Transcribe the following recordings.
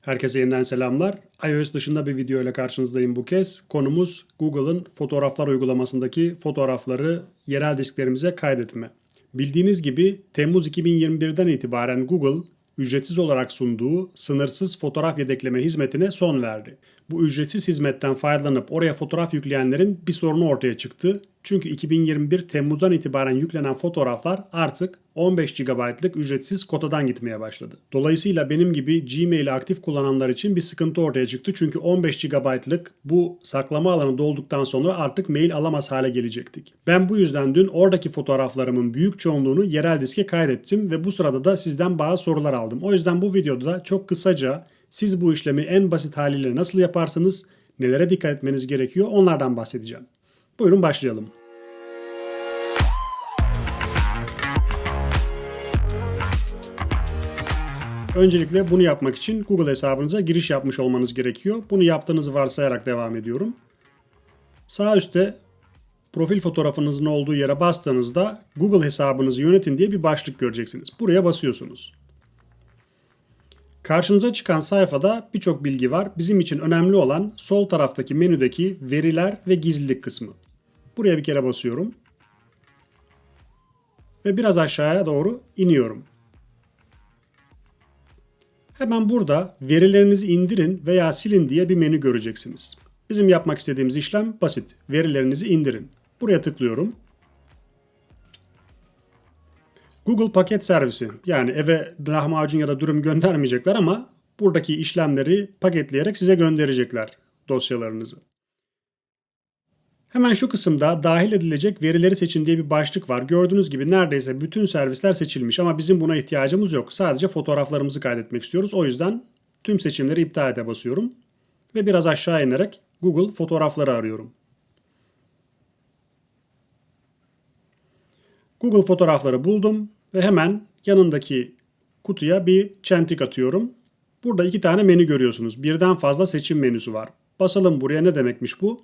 Herkese yeniden selamlar. iOS dışında bir video ile karşınızdayım bu kez. Konumuz Google'ın fotoğraflar uygulamasındaki fotoğrafları yerel disklerimize kaydetme. Bildiğiniz gibi Temmuz 2021'den itibaren Google ücretsiz olarak sunduğu sınırsız fotoğraf yedekleme hizmetine son verdi. Bu ücretsiz hizmetten faydalanıp oraya fotoğraf yükleyenlerin bir sorunu ortaya çıktı. Çünkü 2021 Temmuz'dan itibaren yüklenen fotoğraflar artık 15 GB'lık ücretsiz kotadan gitmeye başladı. Dolayısıyla benim gibi Gmail'i aktif kullananlar için bir sıkıntı ortaya çıktı. Çünkü 15 GB'lık bu saklama alanı dolduktan sonra artık mail alamaz hale gelecektik. Ben bu yüzden dün oradaki fotoğraflarımın büyük çoğunluğunu yerel diske kaydettim ve bu sırada da sizden bazı sorular aldım. O yüzden bu videoda da çok kısaca siz bu işlemi en basit haliyle nasıl yaparsınız, nelere dikkat etmeniz gerekiyor onlardan bahsedeceğim. Buyurun başlayalım. Öncelikle bunu yapmak için Google hesabınıza giriş yapmış olmanız gerekiyor. Bunu yaptığınızı varsayarak devam ediyorum. Sağ üstte profil fotoğrafınızın olduğu yere bastığınızda Google hesabınızı yönetin diye bir başlık göreceksiniz. Buraya basıyorsunuz. Karşınıza çıkan sayfada birçok bilgi var. Bizim için önemli olan sol taraftaki menüdeki veriler ve gizlilik kısmı. Buraya bir kere basıyorum. Ve biraz aşağıya doğru iniyorum. Hemen burada verilerinizi indirin veya silin diye bir menü göreceksiniz. Bizim yapmak istediğimiz işlem basit. Verilerinizi indirin. Buraya tıklıyorum. Google paket servisi yani eve lahmacun ya da dürüm göndermeyecekler ama buradaki işlemleri paketleyerek size gönderecekler dosyalarınızı. Hemen şu kısımda dahil edilecek verileri seçin diye bir başlık var. Gördüğünüz gibi neredeyse bütün servisler seçilmiş ama bizim buna ihtiyacımız yok. Sadece fotoğraflarımızı kaydetmek istiyoruz. O yüzden tüm seçimleri iptal ede basıyorum. Ve biraz aşağı inerek Google fotoğrafları arıyorum. Google fotoğrafları buldum ve hemen yanındaki kutuya bir çentik atıyorum. Burada iki tane menü görüyorsunuz. Birden fazla seçim menüsü var. Basalım buraya ne demekmiş bu?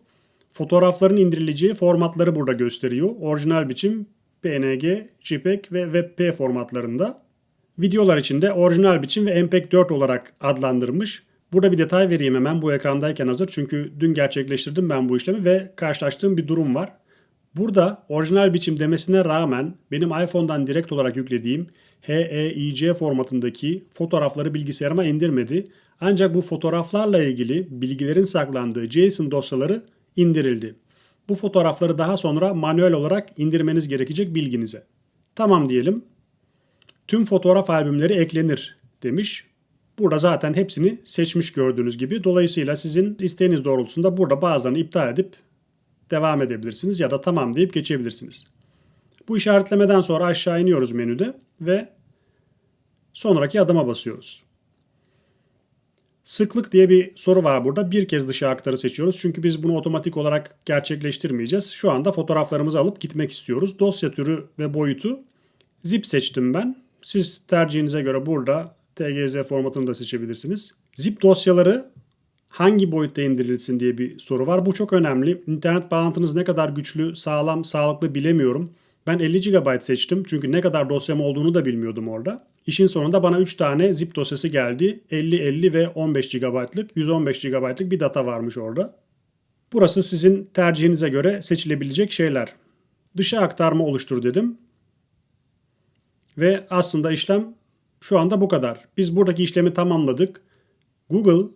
Fotoğrafların indirileceği formatları burada gösteriyor. Orijinal biçim PNG, JPEG ve WebP formatlarında. Videolar için de orijinal biçim ve MPEG 4 olarak adlandırmış. Burada bir detay vereyim hemen bu ekrandayken hazır. Çünkü dün gerçekleştirdim ben bu işlemi ve karşılaştığım bir durum var. Burada orijinal biçim demesine rağmen benim iPhone'dan direkt olarak yüklediğim HEIC formatındaki fotoğrafları bilgisayarıma indirmedi. Ancak bu fotoğraflarla ilgili bilgilerin saklandığı JSON dosyaları indirildi. Bu fotoğrafları daha sonra manuel olarak indirmeniz gerekecek bilginize. Tamam diyelim. Tüm fotoğraf albümleri eklenir demiş. Burada zaten hepsini seçmiş gördüğünüz gibi. Dolayısıyla sizin isteğiniz doğrultusunda burada bazılarını iptal edip devam edebilirsiniz ya da tamam deyip geçebilirsiniz. Bu işaretlemeden sonra aşağı iniyoruz menüde ve sonraki adıma basıyoruz. Sıklık diye bir soru var burada. Bir kez dışa aktarı seçiyoruz. Çünkü biz bunu otomatik olarak gerçekleştirmeyeceğiz. Şu anda fotoğraflarımızı alıp gitmek istiyoruz. Dosya türü ve boyutu zip seçtim ben. Siz tercihinize göre burada TGZ formatını da seçebilirsiniz. Zip dosyaları hangi boyutta indirilsin diye bir soru var. Bu çok önemli. İnternet bağlantınız ne kadar güçlü, sağlam, sağlıklı bilemiyorum. Ben 50 GB seçtim çünkü ne kadar dosyam olduğunu da bilmiyordum orada. İşin sonunda bana 3 tane zip dosyası geldi. 50, 50 ve 15 GB'lık, 115 GB'lık bir data varmış orada. Burası sizin tercihinize göre seçilebilecek şeyler. Dışa aktarma oluştur dedim. Ve aslında işlem şu anda bu kadar. Biz buradaki işlemi tamamladık. Google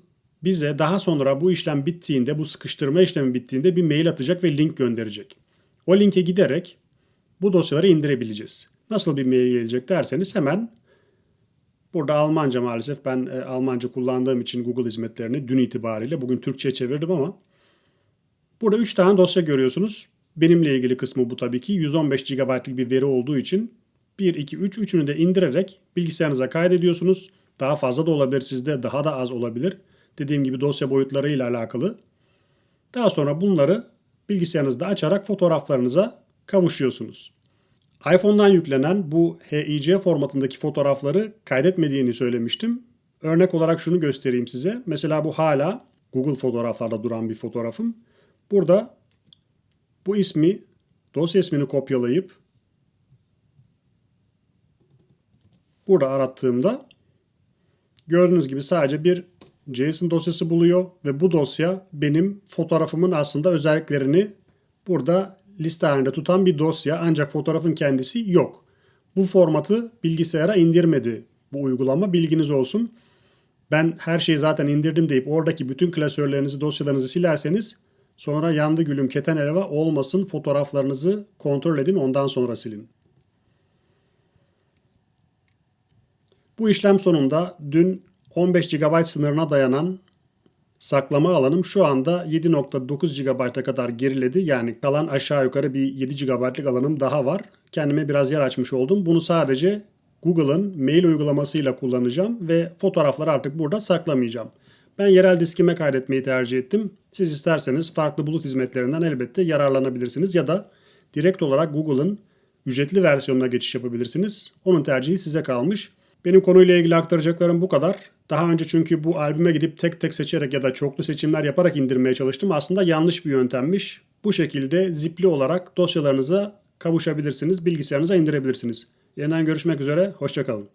bize daha sonra bu işlem bittiğinde, bu sıkıştırma işlemi bittiğinde bir mail atacak ve link gönderecek. O linke giderek bu dosyaları indirebileceğiz. Nasıl bir mail gelecek derseniz hemen burada Almanca maalesef ben e, Almanca kullandığım için Google hizmetlerini dün itibariyle bugün Türkçe'ye çevirdim ama burada 3 tane dosya görüyorsunuz. Benimle ilgili kısmı bu tabii ki 115 GB'lık bir veri olduğu için 1, 2, 3 üçünü de indirerek bilgisayarınıza kaydediyorsunuz. Daha fazla da olabilir sizde daha da az olabilir. Dediğim gibi dosya boyutları ile alakalı. Daha sonra bunları bilgisayarınızda açarak fotoğraflarınıza kavuşuyorsunuz. iPhone'dan yüklenen bu HEIC formatındaki fotoğrafları kaydetmediğini söylemiştim. Örnek olarak şunu göstereyim size. Mesela bu hala Google fotoğraflarda duran bir fotoğrafım. Burada bu ismi, dosya ismini kopyalayıp burada arattığımda gördüğünüz gibi sadece bir JSON dosyası buluyor ve bu dosya benim fotoğrafımın aslında özelliklerini burada liste halinde tutan bir dosya ancak fotoğrafın kendisi yok. Bu formatı bilgisayara indirmedi bu uygulama bilginiz olsun. Ben her şeyi zaten indirdim deyip oradaki bütün klasörlerinizi dosyalarınızı silerseniz sonra yandı gülüm keten elva olmasın fotoğraflarınızı kontrol edin ondan sonra silin. Bu işlem sonunda dün 15 GB sınırına dayanan saklama alanım şu anda 7.9 GB'a kadar geriledi. Yani kalan aşağı yukarı bir 7 GB'lık alanım daha var. Kendime biraz yer açmış oldum. Bunu sadece Google'ın mail uygulamasıyla kullanacağım ve fotoğrafları artık burada saklamayacağım. Ben yerel diskime kaydetmeyi tercih ettim. Siz isterseniz farklı bulut hizmetlerinden elbette yararlanabilirsiniz ya da direkt olarak Google'ın ücretli versiyonuna geçiş yapabilirsiniz. Onun tercihi size kalmış. Benim konuyla ilgili aktaracaklarım bu kadar. Daha önce çünkü bu albüme gidip tek tek seçerek ya da çoklu seçimler yaparak indirmeye çalıştım. Aslında yanlış bir yöntemmiş. Bu şekilde zipli olarak dosyalarınıza kavuşabilirsiniz, bilgisayarınıza indirebilirsiniz. Yeniden görüşmek üzere, hoşçakalın.